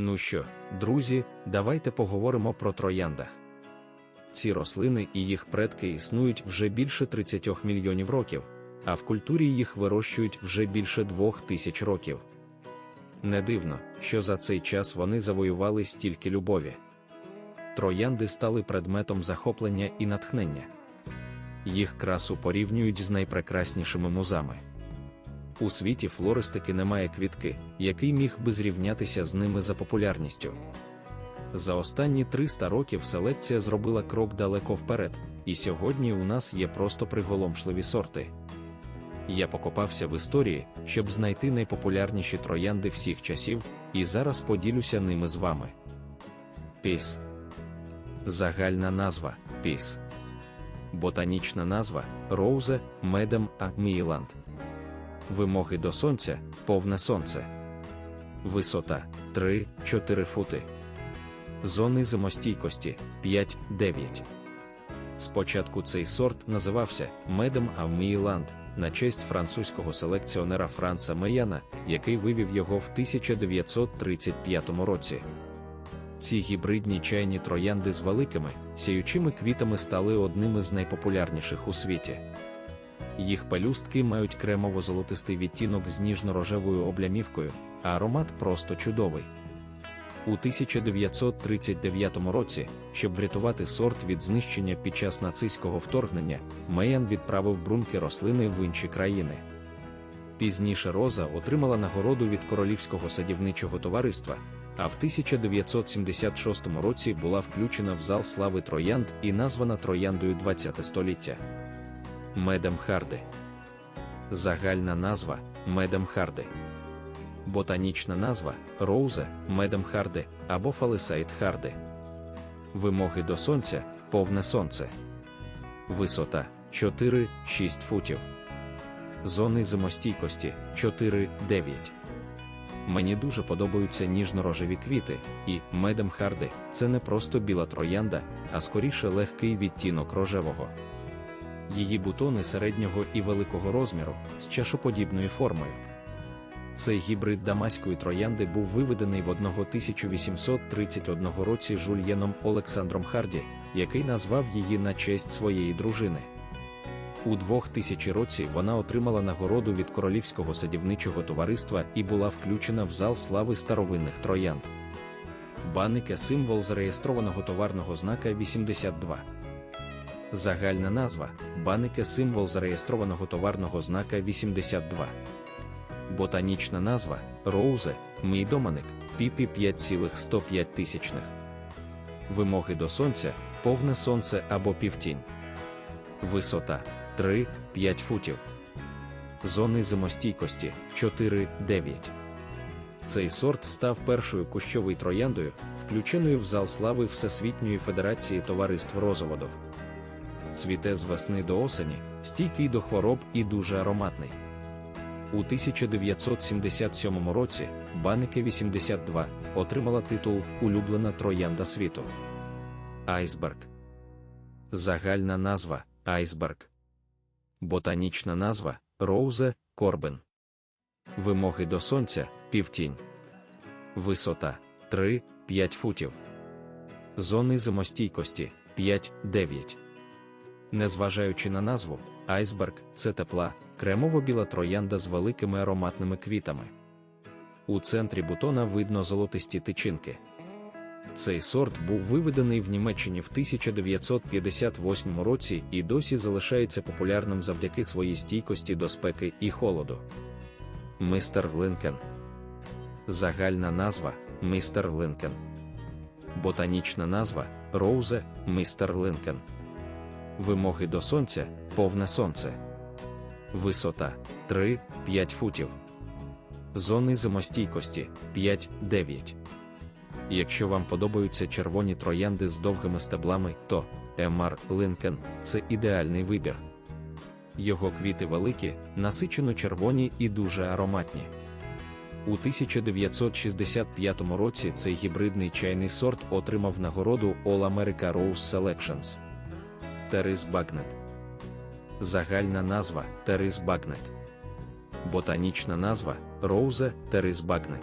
Ну що, друзі, давайте поговоримо про трояндах. Ці рослини і їх предки існують вже більше 30 мільйонів років, а в культурі їх вирощують вже більше двох тисяч років. Не дивно, що за цей час вони завоювали стільки любові. Троянди стали предметом захоплення і натхнення. Їх красу порівнюють з найпрекраснішими музами. У світі флористики немає квітки, який міг би зрівнятися з ними за популярністю. За останні 300 років селекція зробила крок далеко вперед, і сьогодні у нас є просто приголомшливі сорти. Я покопався в історії, щоб знайти найпопулярніші троянди всіх часів, і зараз поділюся ними з вами. Піс. Загальна назва Піс. Ботанічна назва Роузе Медем А Мійланд. Вимоги до сонця повне сонце. Висота 3-4 фути. Зони зимостійкості 5-9. Спочатку цей сорт називався Медем Авмійланд на честь французького селекціонера Франца Меяна, який вивів його в 1935 році. Ці гібридні чайні троянди з великими, сіючими квітами стали одними з найпопулярніших у світі. Їх пелюстки мають кремово-золотистий відтінок з ніжно-рожевою облямівкою, а аромат просто чудовий. У 1939 році, щоб врятувати сорт від знищення під час нацистського вторгнення, Меян відправив брунки рослини в інші країни. Пізніше Роза отримала нагороду від Королівського садівничого товариства, а в 1976 році була включена в зал слави троянд і названа трояндою 20 століття. Медем Харди. Загальна назва Медем Харди. Ботанічна назва Роузе, Медем Харди або Харди. Вимоги до сонця повне сонце. Висота 4-6 футів. Зони зимостійкості 4-9. Мені дуже подобаються ніжно-рожеві квіти, і медем харди це не просто біла троянда, а скоріше легкий відтінок рожевого. Її бутони середнього і великого розміру з чашоподібною формою. Цей гібрид дамаської троянди був виведений в 1831 році жульєном Олександром Харді, який назвав її на честь своєї дружини. У 2000 році вона отримала нагороду від Королівського садівничого товариства і була включена в зал слави старовинних троянд. Банике символ зареєстрованого товарного знака 82. Загальна назва банике символ зареєстрованого товарного знака 82. Ботанічна назва Роузе, мій доманик, піпі 5,105 тисячних. Вимоги до сонця повне сонце або півтінь. Висота 3-5 футів. Зони зимостійкості 4-9. Цей сорт став першою кущовою трояндою, включеною в зал слави Всесвітньої Федерації товариств розоводов. Цвіте з весни до осені, стійкий до хвороб і дуже ароматний. У 1977 році Банике 82 отримала титул Улюблена троянда світу. Айсберг. Загальна назва Айсберг. Ботанічна назва Роузе Корбен. Вимоги до сонця півтінь. Висота 3-5 футів. Зони зимостійкості 5-9. Незважаючи на назву, айсберг це тепла, кремово-біла троянда з великими ароматними квітами. У центрі бутона видно золотисті тичинки. Цей сорт був виведений в Німеччині в 1958 році і досі залишається популярним завдяки своїй стійкості до спеки і холоду. Мистер Линкен. Загальна назва Мистер Линкен. Ботанічна назва Роузе Мистер Линкен. Вимоги до сонця повне сонце. Висота 3-5 футів. Зони зимостійкості 5-9. Якщо вам подобаються червоні троянди з довгими стеблами, то Емар Линкен це ідеальний вибір. Його квіти великі, насичено червоні і дуже ароматні. У 1965 році цей гібридний чайний сорт отримав нагороду All America Rose Selections. Терис Багнет. Загальна назва Терис Багнет. Ботанічна назва Роузе Терис Багнет.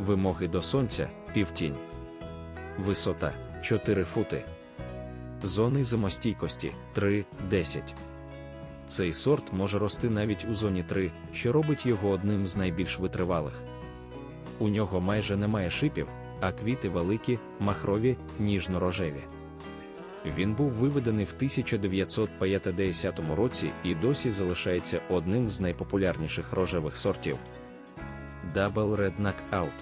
Вимоги до сонця півтінь. Висота 4 фути. Зони зимостійкості 3-10. Цей сорт може рости навіть у зоні 3, що робить його одним з найбільш витривалих. У нього майже немає шипів, а квіти великі, махрові, ніжно-рожеві. Він був виведений в 1950 році і досі залишається одним з найпопулярніших рожевих сортів. Double Red Knockout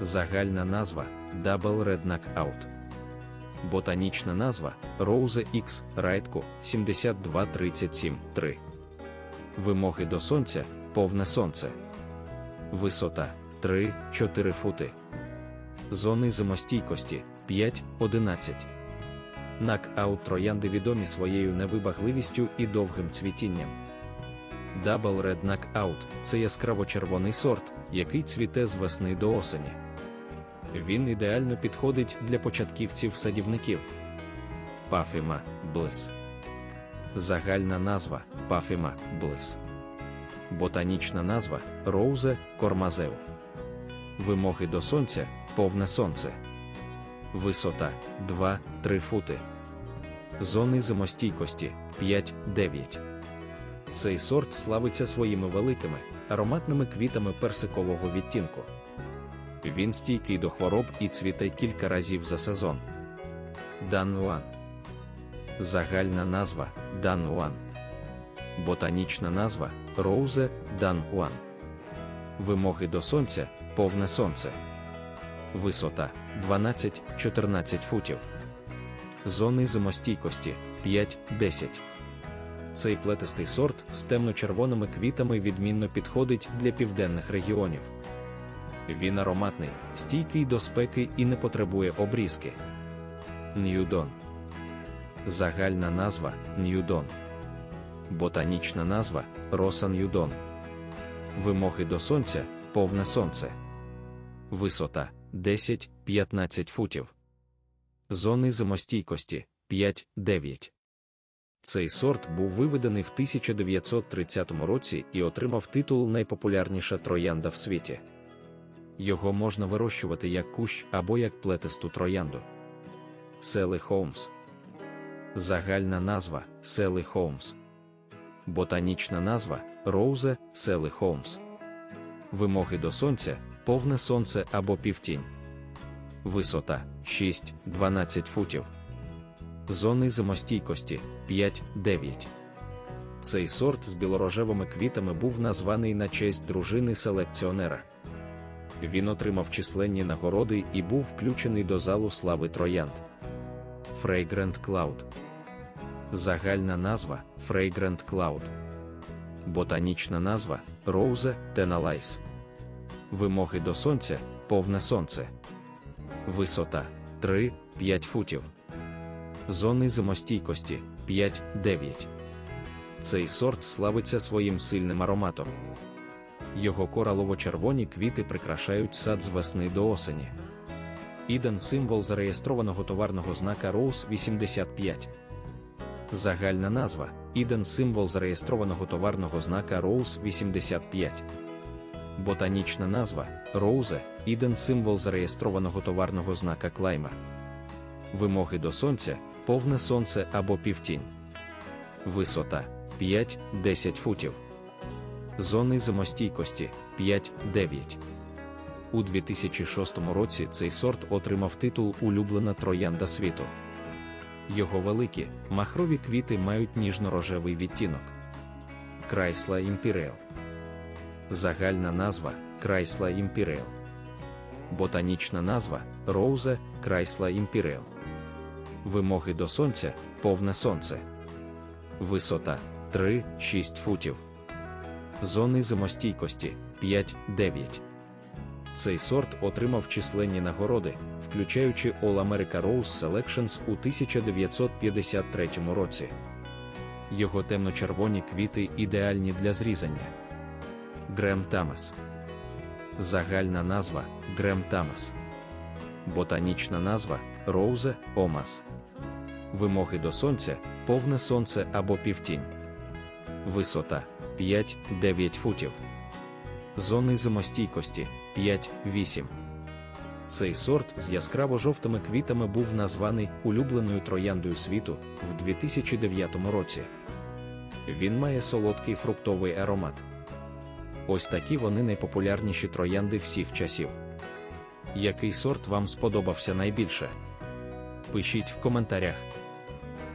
Загальна назва Double Red Knockout Ботанічна назва Rose X Райтку 72373 Вимоги до сонця повне сонце. Висота 3-4 фути. Зони зимостійкості 5-11. Нокаут троянди відомі своєю невибагливістю і довгим цвітінням. Double Red Knockout – це яскраво червоний сорт, який цвіте з весни до осені. Він ідеально підходить для початківців-садівників. Пафіма Блис. Загальна назва Пафіма Блис. Ботанічна назва Роузе Кормазеу. Вимоги до сонця повне сонце. Висота 2-3 фути. Зони зимостійкості 5-9. Цей сорт славиться своїми великими, ароматними квітами персикового відтінку. Він стійкий до хвороб і цвіте кілька разів за сезон. Дануан. Загальна назва Дануан. Ботанічна назва Роузе Дануан. Вимоги до сонця повне сонце. Висота 12-14 футів. Зони зимостійкості 5-10. Цей плетистий сорт з темно-червоними квітами відмінно підходить для південних регіонів. Він ароматний, стійкий до спеки і не потребує обрізки. Ньюдон. Загальна назва Ньюдон. Ботанічна назва Роса Ньюдон. Вимоги до сонця повне сонце. Висота 10-15 футів. Зони зимостійкості 5-9. Цей сорт був виведений в 1930 році і отримав титул найпопулярніша троянда в світі. Його можна вирощувати як кущ або як плетисту троянду. Сели Холмс. Загальна назва Сели Холмс. Ботанічна назва Роузе Сели Холмс. Вимоги до сонця повне сонце або півтінь. Висота 6-12 футів. Зони зимостійкості 5-9. Цей сорт з білорожевими квітами був названий на честь дружини селекціонера. Він отримав численні нагороди і був включений до залу слави троянд. Fragrant Cloud. Загальна назва Fragrant Cloud. Ботанічна назва Rose Tenalais. Вимоги до сонця повне сонце. Висота 3-5 футів. Зони зимостійкості 5-9. Цей сорт славиться своїм сильним ароматом. Його коралово-червоні квіти прикрашають сад з весни до осені. Іден символ зареєстрованого товарного знака Rose 85. Загальна назва Іден символ зареєстрованого товарного знака Rose 85. Ботанічна назва Роузе Іден символ зареєстрованого товарного знака Клаймер. Вимоги до сонця повне сонце або півтінь. Висота 5-10 футів. Зони зимостійкості 5-9. У 2006 році цей сорт отримав титул Улюблена троянда світу. Його великі, махрові квіти мають ніжно-рожевий відтінок. Крайсла Імпірел. Загальна назва Крайсла Імпірел. Ботанічна назва Роузе Крайсла Імпірел. Вимоги до сонця повне сонце. Висота 3-6 футів. Зони зимостійкості 5-9. Цей сорт отримав численні нагороди, включаючи All America Rose Selections у 1953 році. Його темно-червоні квіти ідеальні для зрізання. Грем Тамас. Загальна назва Грем Тамас. Ботанічна назва Роузе Омас. Вимоги до сонця повне сонце або півтінь. Висота 5-9 футів. Зони зимостійкості 5-8. Цей сорт з яскраво жовтими квітами був названий улюбленою трояндою світу в 2009 році. Він має солодкий фруктовий аромат. Ось такі вони найпопулярніші троянди всіх часів. Який сорт вам сподобався найбільше? Пишіть в коментарях.